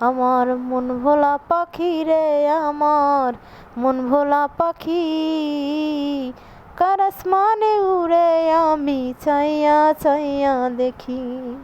আমার মন ভোলা পাখি রে আমার, মন ভোলা পাখি। কার আসমানে উড়ে আমি চাইয়া চাইয়া দেখি?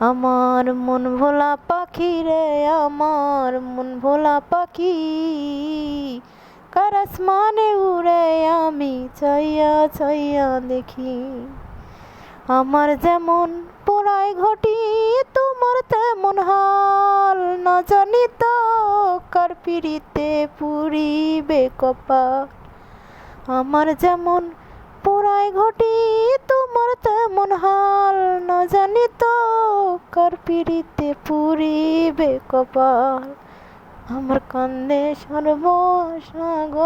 আমার মন ভোলা পাখি রে আমার, মন ভোলা পাখি। কার আসমানে উড়ে আমি চাইয়া চাইয়া দেখি? আমার যেমন পোড়ায় ঘটি, তোমার তেমন হাল না জানি তো কার পিড়িতে পুরিবে কপা। আমার যেমন পোড়ায় ঘটি, তোমার তেমন হাল না জানিত কার পিড়িতে পুরিবে কপাল আমার কান্দে সর্বসাগর